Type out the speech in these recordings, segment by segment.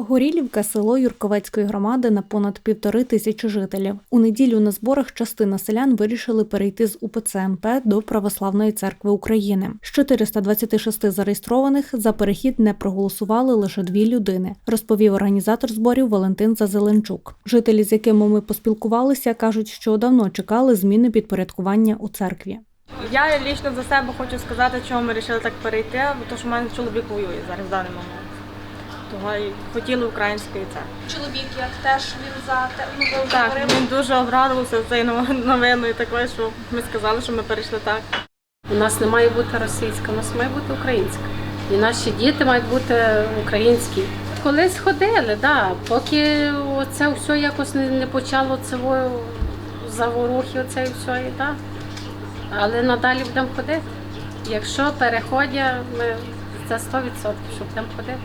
Погорілівка село Юрковецької громади на понад півтори тисячі жителів. У неділю на зборах частина селян вирішили перейти з УПЦ МП до Православної церкви України. З 426 зареєстрованих за перехід не проголосували лише дві людини, розповів організатор зборів Валентин Зазеленчук. Жителі, з якими ми поспілкувалися, кажуть, що давно чекали зміни підпорядкування у церкві. Я лічно за себе хочу сказати, чому ми вирішили так перейти, бо то, що в мене чоловік воює зараз в даний момент. Того і хотіли української церкви. Чоловік як теж він за те, ну ви вже Так, говорили. він дуже обрадувався цією нов- новиною такою, що ми сказали, що ми перейшли так. У нас не має бути російська, у нас має бути українська. І наші діти мають бути українські. Колись ходили, да, поки це все якось не, не почало цього заворухи, оце і все, і да. Але надалі будемо ходити. Якщо переходять, ми це 100%, що будемо ходити.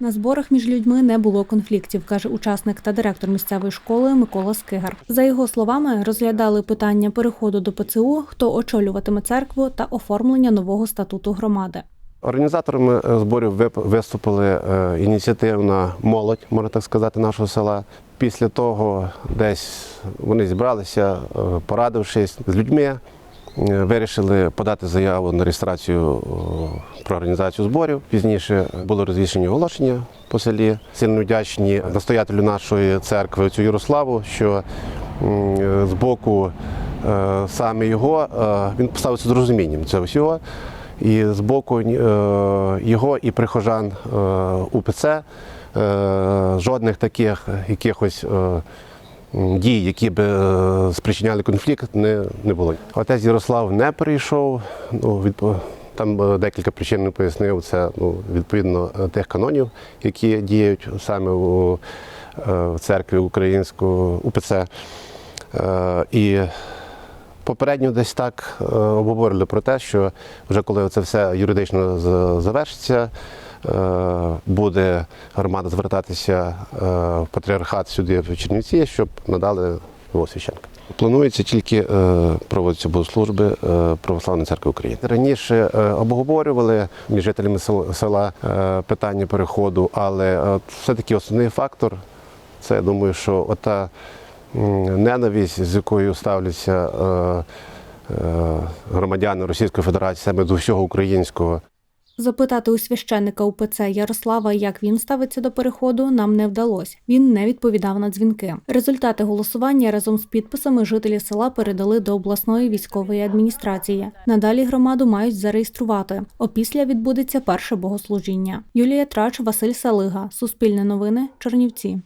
На зборах між людьми не було конфліктів, каже учасник та директор місцевої школи Микола Скигар. За його словами, розглядали питання переходу до ПЦУ, хто очолюватиме церкву та оформлення нового статуту громади. Організаторами е, зборів виступили е, ініціативна молодь, можна так сказати, нашого села. Після того десь вони зібралися, е, порадившись з людьми, вирішили подати заяву на реєстрацію е, про організацію зборів. Пізніше були розвішені оголошення по селі. Сильно вдячні настоятелю нашої церкви отцю Ярославу, що е, з боку е, саме його е, він поставився з розумінням цього всього. І з боку е, його і прихожан е, УПЦ е, жодних таких якихось е, дій, які б е, спричиняли конфлікт, не, не було. Отець Ярослав не прийшов. Ну, відпо- там е, декілька причин пояснив. Це ну, відповідно е, тих канонів, які діють саме у церкві української УПЦ. І Попередньо десь так обговорили про те, що вже коли це все юридично завершиться, буде громада звертатися е, в патріархат сюди в Чернівці, щоб надали священка. Планується тільки е, проводяться богослужби е, Православної церкви України. Раніше е, обговорювали між жителями села е, питання переходу, але е, все-таки основний фактор це я думаю, що ота ненависть, з якою ставляться е, е, громадяни Російської Федерації саме до всього українського. Запитати у священника УПЦ Ярослава, як він ставиться до переходу, нам не вдалося. Він не відповідав на дзвінки. Результати голосування разом з підписами жителі села передали до обласної військової адміністрації. Надалі громаду мають зареєструвати. Опісля відбудеться перше богослужіння. Юлія Трач, Василь Салига. Суспільне новини. Чернівці.